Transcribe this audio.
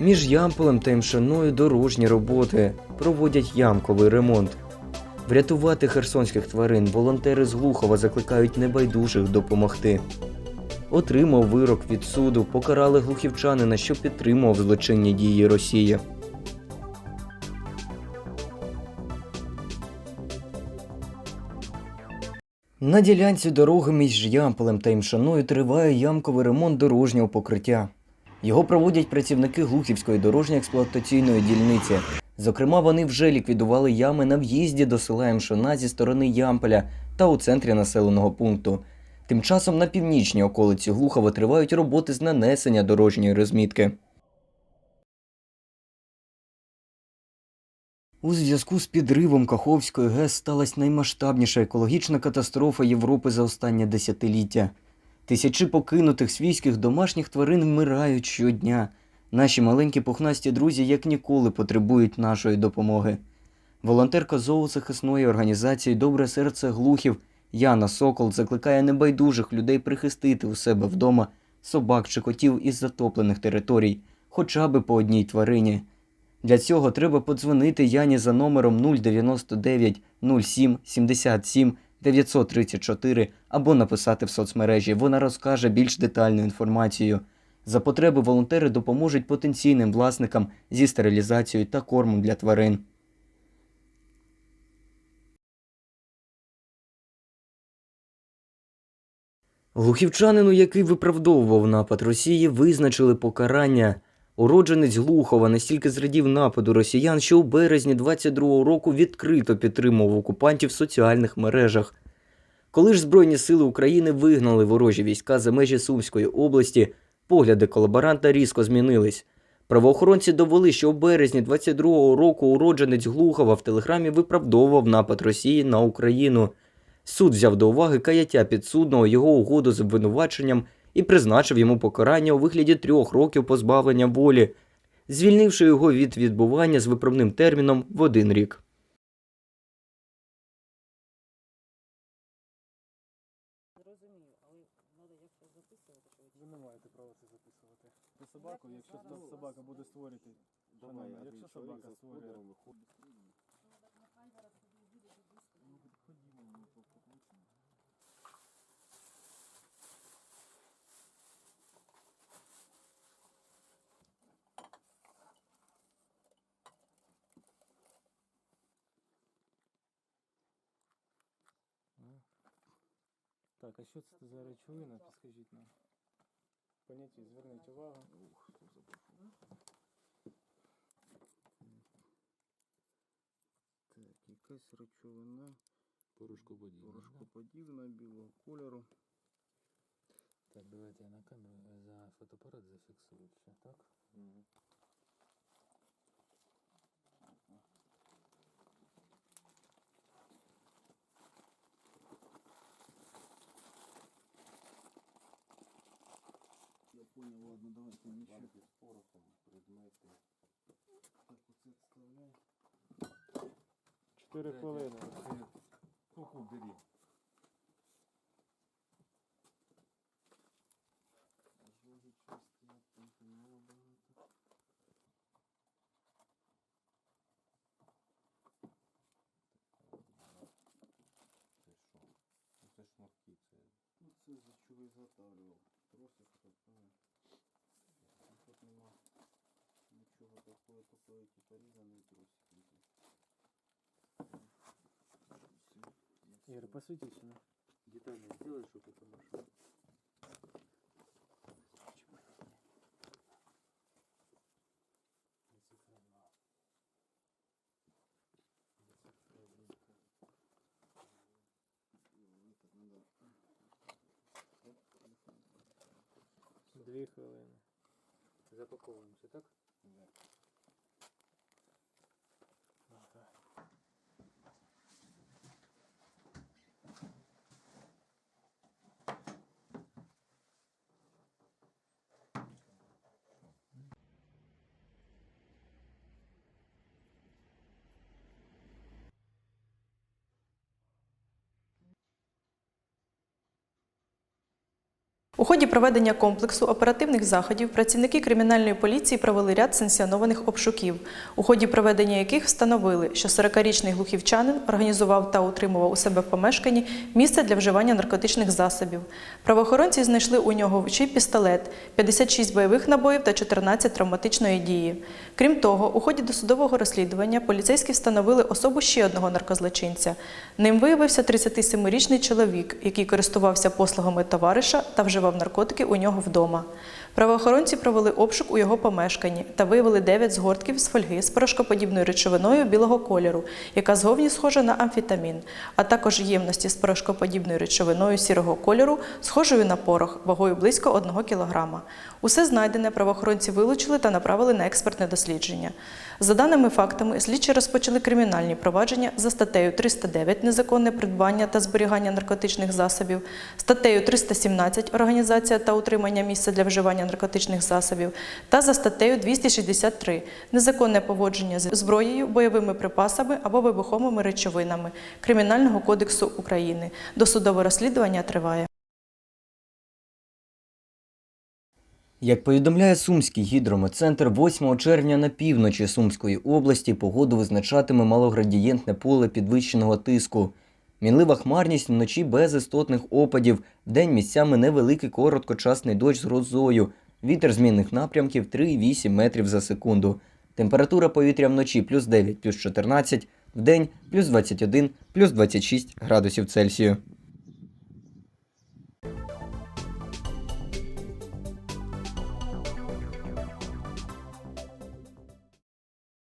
Між Ямполем та Імшаною дорожні роботи проводять ямковий ремонт. Врятувати херсонських тварин волонтери з Глухова закликають небайдужих допомогти. Отримав вирок від суду, покарали глухівчанина, що підтримував злочинні дії Росії. На ділянці дороги між Ямполем та Імшаною триває ямковий ремонт дорожнього покриття. Його проводять працівники Глухівської дорожньо-експлуатаційної дільниці. Зокрема, вони вже ліквідували ями на в'їзді до села Імшана зі сторони Ямполя та у центрі населеного пункту. Тим часом на північній околиці Глухова тривають роботи з нанесення дорожньої розмітки. У зв'язку з підривом Каховської ГЕС сталася наймасштабніша екологічна катастрофа Європи за останнє десятиліття. Тисячі покинутих свійських домашніх тварин вмирають щодня. Наші маленькі пухнасті друзі як ніколи потребують нашої допомоги. Волонтерка зоозахисної організації Добре серце глухів Яна Сокол закликає небайдужих людей прихистити у себе вдома собак чи котів із затоплених територій, хоча би по одній тварині. Для цього треба подзвонити Яні за номером 099 07 77 934 або написати в соцмережі. Вона розкаже більш детальну інформацію. За потреби волонтери допоможуть потенційним власникам зі стерилізацією та кормом для тварин. Глухівчанину, який виправдовував напад Росії, визначили покарання. Уродженець Глухова настільки зрадів нападу росіян, що у березні 22-го року відкрито підтримував окупантів в соціальних мережах. Коли ж Збройні сили України вигнали ворожі війська за межі Сумської області, погляди колаборанта різко змінились. Правоохоронці довели, що у березні 22-го року уродженець Глухова в телеграмі виправдовував напад Росії на Україну. Суд взяв до уваги каяття підсудного його угоду з обвинуваченням і призначив йому покарання у вигляді трьох років позбавлення волі, звільнивши його від відбування з виправним терміном в один рік. Ви не маєте права це записувати. Собаку, якщо собака буде створювати. Якщо собака створює. Так, а що це за речовина, підскажіть нам? Поняття, зверніть увагу. Так, якась речовина Порошкоподібне. порошкоподібна білого кольору. Так, давайте я на камеру е, за фотоапарат зафіксую все, так? Я Понял, ладно, давайте нічого. Банки з порохом, предмети. Так, оце вставляй. Чотири хвилини. Куку бери. Жовті частини, там фенолу багато. Це що? Це шнурки, це Ну, це речовий заталював. Тросик такий. Тут нічого такого, такої типа різаної тросики. Ігор, посвітіть сюди. детально сделай, чтобы это нашло. Дві хвилини. Запаковываемся, так? У ході проведення комплексу оперативних заходів працівники кримінальної поліції провели ряд санкціонованих обшуків, у ході проведення яких встановили, що 40-річний глухівчанин організував та утримував у себе в помешканні місце для вживання наркотичних засобів. Правоохоронці знайшли у нього в чи пістолет, 56 бойових набоїв та 14 травматичної дії. Крім того, у ході досудового розслідування поліцейські встановили особу ще одного наркозлочинця. Ним виявився 37-річний чоловік, який користувався послугами товариша та вживав наркотики у нього вдома. Правоохоронці провели обшук у його помешканні та виявили 9 згортків з фольги з порошкоподібною речовиною білого кольору, яка зговні схожа на амфетамін, а також ємності з порошкоподібною речовиною сірого кольору, схожою на порох, вагою близько 1 кг. Усе знайдене правоохоронці вилучили та направили на експертне дослідження. За даними фактами, слідчі розпочали кримінальні провадження за статтею 309 незаконне придбання та зберігання наркотичних засобів, статтею 317 організація та утримання місця для вживання наркотичних засобів та за статтею 263 незаконне поводження з зброєю, бойовими припасами або вибуховими речовинами Кримінального кодексу України. Досудове розслідування триває. Як повідомляє Сумський гідрометцентр, 8 червня на півночі Сумської області погоду визначатиме малоградієнтне поле підвищеного тиску. Мінлива хмарність вночі без істотних опадів, день місцями невеликий короткочасний дощ з грозою, вітер змінних напрямків 3,8 метрів за секунду. Температура повітря вночі плюс 9, плюс 14, вдень плюс 21, плюс 26 градусів Цельсію.